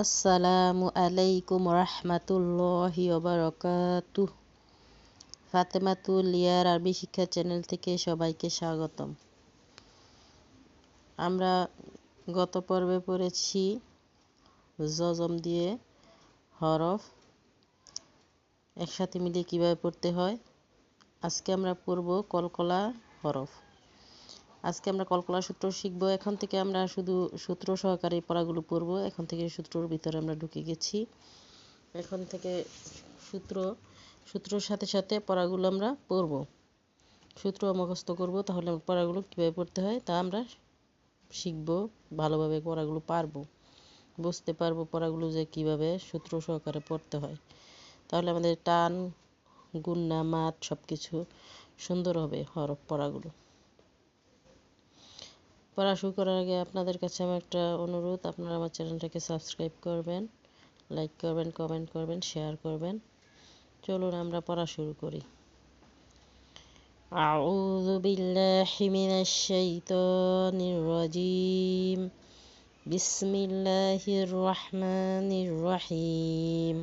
আসসালামু আলাইকুম রহমাতুল্লাহি ওবরাকাতু ফাতেমাতুল লিয়ার আরবি শিক্ষা চ্যানেল থেকে সবাইকে স্বাগতম। আমরা গত পর্বে পড়েছি জজম দিয়ে হরফ। একসাথে মিলিয়ে কীভাবে পড়তে হয়? আজকে আমরা পড়ব কলকলা হরফ। আজকে আমরা কলকলা সূত্র শিখব। এখন থেকে আমরা শুধু সূত্র সহকারে পড়াগুলো পড়ব। এখন থেকে সূত্রর ভিতরে আমরা ঢুকে গেছি। এখন থেকে সূত্র, সূত্রর সাথে সাথে পড়াগুলো আমরা পড়ব। সূত্র মুখস্থ করব, তাহলে পড়াগুলো কীভাবে পড়তে হয় তা আমরা শিখব, ভালোভাবে পড়াগুলো পারব। বুঝতে পারব পড়াগুলো যে কীভাবে সূত্র সহকারে পড়তে হয়। তাহলে আমাদের টান গুন্না মাত সব কিছু সুন্দর হবে হরফ পড়াগুলো। পড়া শুরু করার আগে আপনাদের কাছে আমার একটা অনুরোধ আপনারা আমার চ্যানেলটাকে সাবস্ক্রাইব করবেন লাইক করবেন কমেন্ট করবেন শেয়ার করবেন চলুন আমরা পড়া শুরু করি أعوذ بالله من الشيطان الرجيم بسم الله الرحمن الرحيم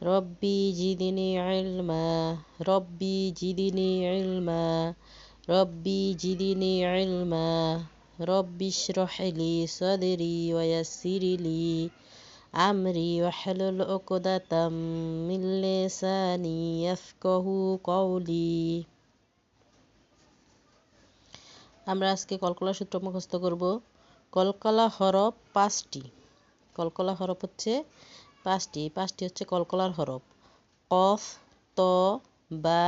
ربي زدني علما ربي زدني علما ربي زدني علما ربي اشرح لي صدري ويسر لي أمري واحلل عقدة من لساني يفقه قولي আমরা আজকে কলকলা সূত্র মুখস্থ করব কলকলা হরফ পাঁচটি কলকলা হরফ হচ্ছে পাঁচটি পাঁচটি হচ্ছে কলকলার হরফ কফ ত বা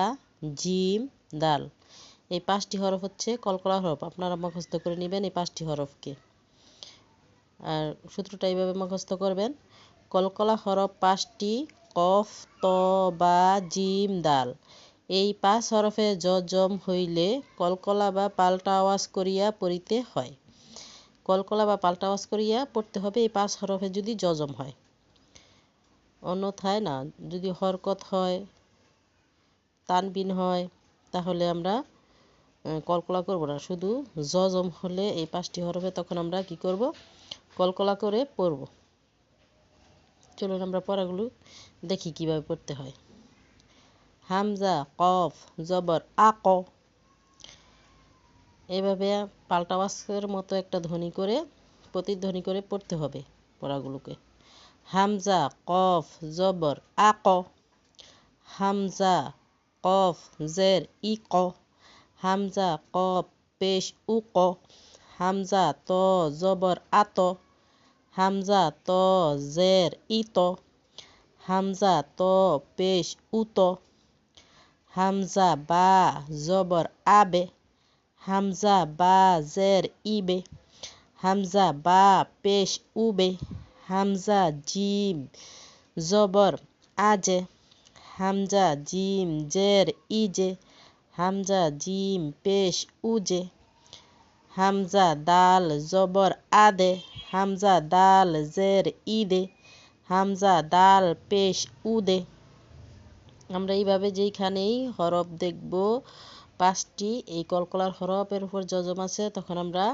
জিম দাল এই পাঁচটি হরফ হচ্ছে কলকলা হরফ। আপনারা মুখস্থ করে নেবেন এই পাঁচটি হরফকে। আর সূত্রটা এইভাবে মুখস্থ করবেন। কলকলা হরফ পাঁচটি, কফ, ত, বা, জিম, দাল। এই পাঁচ হরফে জজম হইলে কলকলা বা পাল্টা আওয়াজ করিয়া পড়িতে হয়। কলকলা বা পাল্টা আওয়াজ করিয়া পড়তে হবে, এই পাঁচ হরফে যদি জজম হয়। অন্যথায় না, যদি হরকত হয়, তানবিন হয়, তাহলে আমরা কলকলা করব না। শুধু জজম হলে এই পাঁচটি হরফে তখন আমরা কি করব? কলকলা করে পড়ব। চলুন আমরা পড়াগুলো দেখি কীভাবে পড়তে হয়। হামজা, কফ, জবর আক এভাবে পাল্টা বাসের মতো একটা ধ্বনি করে, প্রতিধ্বনি করে পড়তে হবে পড়াগুলোকে। হামজা, কফ, জবর আক হামজা, কফ, জের, ই, ক। হামজা কপ পেশ ক হামজা ত জবর আত হামজা ত জের ইত হামজা ত পেশ উত হামজা বা জবর আবে হামজা বা জের ইবে হামজা বা পেশ উবে হামজা জিম জবর আজে হামজা জিম জের ইজে হামজা, জিম, পেশ, উজে। হামজা, দাল, জবর, আদে। হামজা, দাল, জের ইদে হামজা, দাল, পেশ, উদে। আমরা এইভাবে যেইখানেই হরফ দেখব, পাঁচটি, এই কলকলার হরফের উপর যজম আছে, তখন আমরা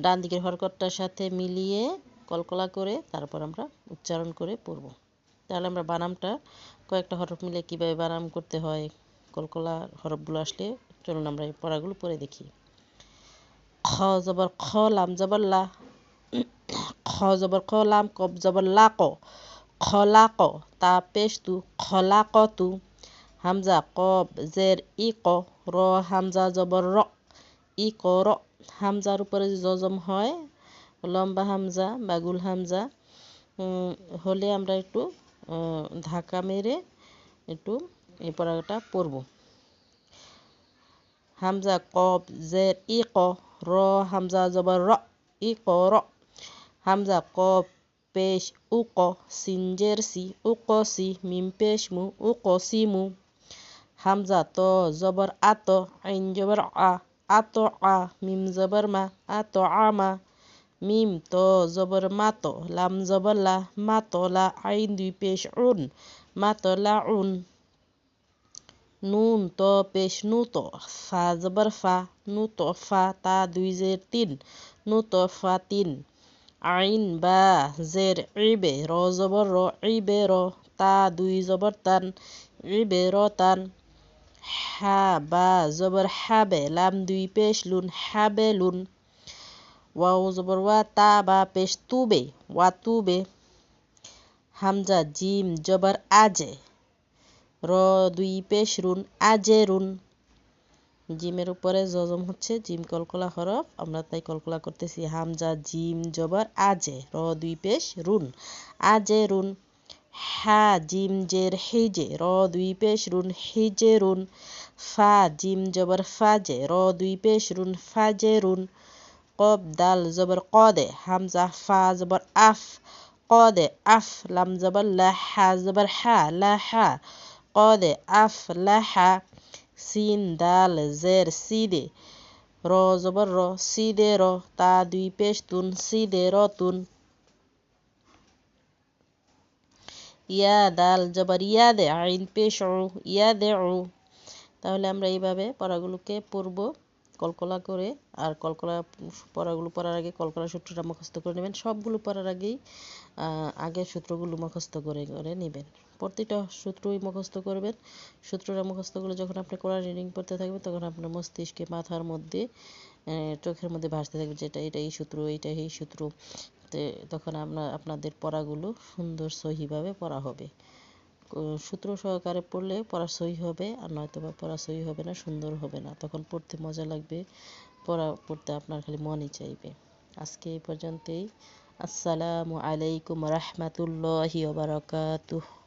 ডান দিকের হরকতটার সাথে মিলিয়ে কলকলা করে তারপর আমরা উচ্চারণ করে পড়ব। তাহলে আমরা বানামটা কয়েকটা হরফ মিলে কীভাবে বানাম করতে হয়? কলকলা হরফগুলো আসলে চলুন আমরা এই পড়াগুলো পড়ে দেখি। খ জবর খ লাম জবর লা। খ জবর খ লাম কব জবর লা ক। খলা ক তা পেশ তু। খলা ক তু। হামজা কব জের ই ক র হামজা জবর র। ই ক র। হামজার উপরে জজম হয় লম্বা হামজা বা গুল হামজা হলে আমরা একটু ধাক্কা মেরে একটু এই পড়াটা পড়ব হামজা কব জের ই ক র, হামজা জবর র, ই ক র। হামজা কব পেশ উ ক সিনজের সি, উ ক সি, মিম পেশ মু, উ ক সি মু। হামজা ত জবর আত আইন জবর আ আত আ, মিম জবর মা আত আমা মিম ত জবর মাত লাম জবর লা মাত লা, আইন দুই পেশ উন মাত লা উন। নুন ত পেশ নু ত ফা জবর ফা নু ত ফা তা দুই জের তিন, নু ত ফা তিন। আইন বা জের ইবে র জবর র ইবে র, তা দুই জবর তান, ইবে র তান। হা বা জবর হাবে, লাম দুই পেশ লুন, হাবে লুন। ওয়াও জবর ওয়া, তা বা পেশ তুবে ওয়া তুবে হামজা, জিম, জবর আজে। র দুই পেশ রুন আজে রুন। জিমের উপরে জজম হচ্ছে জিম কলকলা হরফ, আমরা তাই কলকলা করতেছি হামজা, জিম, জবর আজে র দুই পেশ রুন আজে রুন। হা, জিম, জের হিজে র দুই পেশ রুন হিজে রুন। ফা, জিম, জবর ফাজে র দুই পেশ রুন ফাজে রুন। কব, দাল, জবর কদে হামজা, ফা, জবর, আফ। কদে আফ, লাম, জবর, লা, হা, জবর, হা, লা, হা। কদে af laxa হা সিন দাল side সিদে sidero সিদে র তা দুই পেশ তুন সিদে র তুন ইয়া দাল জবর ইয়াদে আইন পেশ ইয়া দে তাহলে আমরা এইভাবে পড়াগুলোকে পড়ব। কলকলা করে আর কলকলা পড়াগুলো পড়ার আগে কলকলা সূত্রটা মুখস্থ করে নেবেন। সবগুলো পড়ার আগেই আগের সূত্রগুলো মুখস্থ করে করে নেবেন। প্রতিটা সূত্রই মুখস্থ করবেন। সূত্রটা মুখস্থ করলে যখন আপনি কোরআন রিডিং পড়তে থাকবেন, তখন আপনার মস্তিষ্কে মাথার মধ্যে চোখের মধ্যে ভাসতে থাকবে যেটা এটা এই সূত্র এইটা এই সূত্র তখন আপনার আপনাদের পড়াগুলো সুন্দর সহিভাবে পড়া হবে। সূত্র সহকারে পড়লে পড়া সহি হবে আর নয়তো বা পড়া সহি হবে না, সুন্দর হবে না। তখন পড়তে মজা লাগবে, পড়া, পড়তে আপনার খালি মনই চাইবে। আজকে এই পর্যন্তই। আসসালামু আলাইকুম রহমতুল্লাহি বারাকাতুহ।